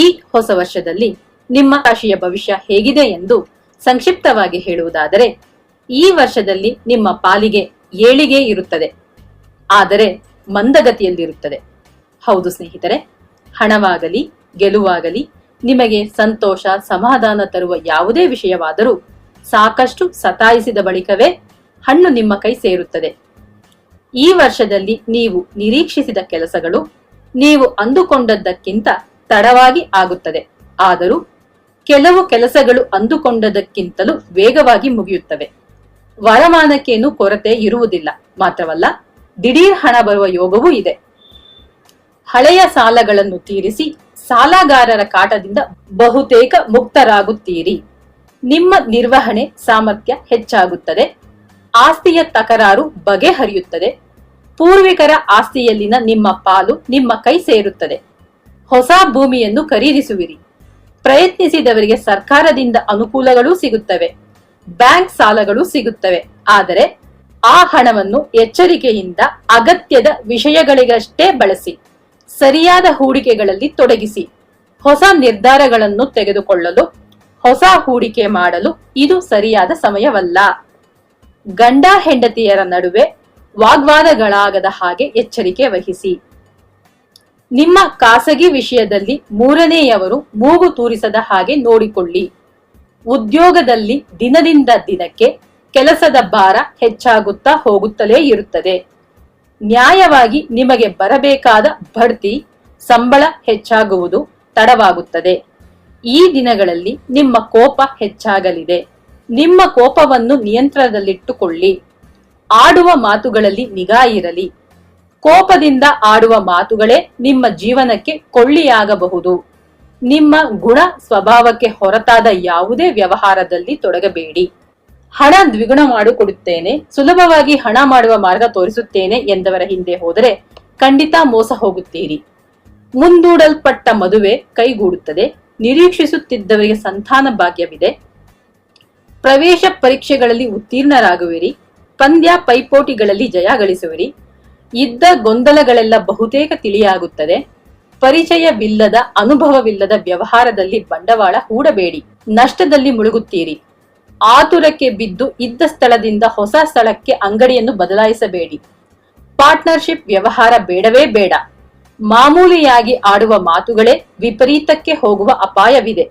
ಈ ಹೊಸ ವರ್ಷದಲ್ಲಿ ನಿಮ್ಮ ರಾಶಿಯ ಭವಿಷ್ಯ ಹೇಗಿದೆ ಎಂದು ಸಂಕ್ಷಿಪ್ತವಾಗಿ ಹೇಳುವುದಾದರೆ, ಈ ವರ್ಷದಲ್ಲಿ ನಿಮ್ಮ ಪಾಲಿಗೆ ಏಳಿಗೆ ಇರುತ್ತದೆ. ಆದರೆ ಮಂದಗತಿಯಲ್ಲಿರುತ್ತದೆ. ಹೌದು ಸ್ನೇಹಿತರೆ, ಹಣವಾಗಲಿ, ಗೆಲುವಾಗಲಿ, ನಿಮಗೆ ಸಂತೋಷ, ಸಮಾಧಾನ ತರುವ ಯಾವುದೇ ವಿಷಯವಾದರೂ ಸಾಕಷ್ಟು ಸತಾಯಿಸಿದ ಬಳಿಕವೇ ಹಣ್ಣು ನಿಮ್ಮ ಕೈ ಸೇರುತ್ತದೆ. ಈ ವರ್ಷದಲ್ಲಿ ನೀವು ನಿರೀಕ್ಷಿಸಿದ ಕೆಲಸಗಳು, ನೀವು ಅಂದುಕೊಂಡದ್ದಕ್ಕಿಂತ ತಡವಾಗಿ ಆಗುತ್ತದೆ. ಆದರೂ ಕೆಲವು ಕೆಲಸಗಳು ಅಂದುಕೊಂಡದಕ್ಕಿಂತಲೂ ವೇಗವಾಗಿ ಮುಗಿಯುತ್ತವೆ. ವರಮಾನಕ್ಕೇನು ಕೊರತೆ ಇರುವುದಿಲ್ಲ. ಮಾತ್ರವಲ್ಲ, ದಿಢೀರ್ ಹಣ ಬರುವ ಯೋಗವೂ ಇದೆ. ಹಳೆಯ ಸಾಲಗಳನ್ನು ತೀರಿಸಿ ಸಾಲಗಾರರ ಕಾಟದಿಂದ ಬಹುತೇಕ ಮುಕ್ತರಾಗುತ್ತೀರಿ. ನಿಮ್ಮ ನಿರ್ವಹಣೆ ಸಾಮರ್ಥ್ಯ ಹೆಚ್ಚಾಗುತ್ತದೆ. ಆಸ್ತಿಯ ತಕರಾರು ಬಗೆಹರಿಯುತ್ತದೆ. ಪೂರ್ವಿಕರ ಆಸ್ತಿಯಲ್ಲಿನ ನಿಮ್ಮ ಪಾಲು ನಿಮ್ಮ ಕೈ ಸೇರುತ್ತದೆ. ಹೊಸ ಭೂಮಿಯನ್ನು ಖರೀದಿಸುವಿರಿ. ಪ್ರಯತ್ನಿಸಿದವರಿಗೆ ಸರ್ಕಾರದಿಂದ ಅನುಕೂಲಗಳು ಸಿಗುತ್ತವೆ. ಬ್ಯಾಂಕ್ ಸಾಲಗಳು ಸಿಗುತ್ತವೆ. ಆದರೆ ಆ ಹಣವನ್ನು ಎಚ್ಚರಿಕೆಯಿಂದ ಅಗತ್ಯದ ವಿಷಯಗಳಿಗಷ್ಟೇ ಬಳಸಿ, ಸರಿಯಾದ ಹೂಡಿಕೆಗಳಲ್ಲಿ ತೊಡಗಿಸಿ, ಹೊಸ ನಿರ್ಧಾರಗಳನ್ನು ತೆಗೆದುಕೊಳ್ಳಲು, ಹೊಸ ಹೂಡಿಕೆ ಮಾಡಲು ಇದು ಸರಿಯಾದ ಸಮಯವಲ್ಲ. ಗಂಡ ಹೆಂಡತಿಯರ ನಡುವೆ ವಾಗ್ವಾದಗಳಾಗದ ಹಾಗೆ ಎಚ್ಚರಿಕೆ ವಹಿಸಿ. ನಿಮ್ಮ ಖಾಸಗಿ ವಿಷಯದಲ್ಲಿ ಮೂರನೆಯವರು ಮೂಗು ತೂರಿಸದ ಹಾಗೆ ನೋಡಿಕೊಳ್ಳಿ. ಉದ್ಯೋಗದಲ್ಲಿ ದಿನದಿಂದ ದಿನಕ್ಕೆ ಕೆಲಸದ ಭಾರ ಹೆಚ್ಚಾಗುತ್ತಾ ಹೋಗುತ್ತಲೇ ಇರುತ್ತದೆ. ನ್ಯಾಯವಾಗಿ ನಿಮಗೆ ಬರಬೇಕಾದ ಬಡ್ತಿ ಸಂಬಳ ಹೆಚ್ಚಾಗುವುದು ತಡವಾಗುತ್ತದೆ. ಈ ದಿನಗಳಲ್ಲಿ ನಿಮ್ಮ ಕೋಪ ಹೆಚ್ಚಾಗಲಿದೆ. ನಿಮ್ಮ ಕೋಪವನ್ನು ನಿಯಂತ್ರಣದಲ್ಲಿಟ್ಟುಕೊಳ್ಳಿ. ಆಡುವ ಮಾತುಗಳಲ್ಲಿ ನಿಗಾ ಇರಲಿ. ಕೋಪದಿಂದ ಆಡುವ ಮಾತುಗಳೇ ನಿಮ್ಮ ಜೀವನಕ್ಕೆ ಕೊಳ್ಳಿಯಾಗಬಹುದು. ನಿಮ್ಮ ಗುಣ ಸ್ವಭಾವಕ್ಕೆ ಹೊರತಾದ ಯಾವುದೇ ವ್ಯವಹಾರದಲ್ಲಿ ತೊಡಗಬೇಡಿ. ಹಣ ದ್ವಿಗುಣ ಮಾಡಿಕೊಡುತ್ತೇನೆ, ಸುಲಭವಾಗಿ ಹಣ ಮಾಡುವ ಮಾರ್ಗ ತೋರಿಸುತ್ತೇನೆ ಎಂದವರ ಹಿಂದೆ ಹೋದರೆ ಖಂಡಿತ ಮೋಸ ಹೋಗುತ್ತೀರಿ. ಮುಂದೂಡಲ್ಪಟ್ಟ ಮದುವೆ ಕೈಗೂಡುತ್ತದೆ, ನಿರೀಕ್ಷಿಸುತ್ತಿದ್ದವರಿಗೆ ಸಂತಾನ ಭಾಗ್ಯವಿದೆ. ಪ್ರವೇಶ ಪರೀಕ್ಷೆಗಳಲ್ಲಿ ಉತ್ತೀರ್ಣರಾಗುವಿರಿ, ಪಂದ್ಯ ಪೈಪೋಟಿಗಳಲ್ಲಿ ಜಯ ಗಳಿಸುವಿರಿ. ಇದ್ದ ಗೊಂದಲಗಳೆಲ್ಲ ಬಹುತೇಕ ತಿಳಿಯಾಗುತ್ತದೆ. ಪರಿಚಯವಿಲ್ಲದ, ಅನುಭವವಿಲ್ಲದ ವ್ಯವಹಾರದಲ್ಲಿ ಬಂಡವಾಳ ಹೂಡಬೇಡಿ. ನಷ್ಟದಲ್ಲಿ ಮುಳುಗುತ್ತೀರಿ. ಆತುರಕ್ಕೆ ಬಿದ್ದು ಇದ್ದ ಸ್ಥಳದಿಂದ ಹೊಸ ಸ್ಥಳಕ್ಕೆ ಅಂಗಡಿಯನ್ನು ಬದಲಾಯಿಸಬೇಡಿ. ಪಾರ್ಟ್ನರ್ಶಿಪ್ ವ್ಯವಹಾರ ಬೇಡವೇ ಬೇಡ. ಮಾಮೂಲಿಯಾಗಿ ಆಡುವ ಮಾತುಗಳೇ ವಿಪರೀತಕ್ಕೆ ಹೋಗುವ ಅಪಾಯವಿದೆ.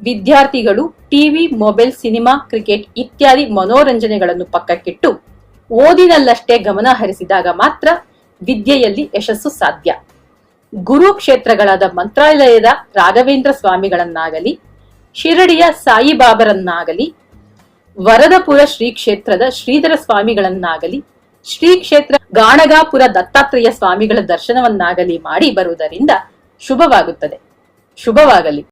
ವಿದ್ಯಾರ್ಥಿಗಳು ಟಿವಿ, ಮೊಬೈಲ್, ಸಿನಿಮಾ, ಕ್ರಿಕೆಟ್ ಇತ್ಯಾದಿ ಮನೋರಂಜನೆಗಳನ್ನು ಪಕ್ಕಕ್ಕಿಟ್ಟು ಓದಿನಲ್ಲಷ್ಟೇ ಗಮನ ಹರಿಸಿದಾಗ ಮಾತ್ರ ವಿದ್ಯೆಯಲ್ಲಿ ಯಶಸ್ಸು ಸಾಧ್ಯ. ಗುರು ಕ್ಷೇತ್ರಗಳಾದ ಮಂತ್ರಾಲಯದ ರಾಘವೇಂದ್ರ ಸ್ವಾಮಿಗಳನ್ನಾಗಲಿ, ಶಿರಡಿಯ ಸಾಯಿಬಾಬರನ್ನಾಗಲಿ, ವರದಪುರ ಶ್ರೀ ಕ್ಷೇತ್ರದ ಶ್ರೀಧರ ಸ್ವಾಮಿಗಳನ್ನಾಗಲಿ ಶ್ರೀ ಕ್ಷೇತ್ರ ಗಾಣಗಾಪುರ ದತ್ತಾತ್ರೇಯ ಸ್ವಾಮಿಗಳ ದರ್ಶನವನ್ನಾಗಲಿ ಮಾಡಿ ಬರುವುದರಿಂದ ಶುಭವಾಗುತ್ತದೆ. ಶುಭವಾಗಲಿ.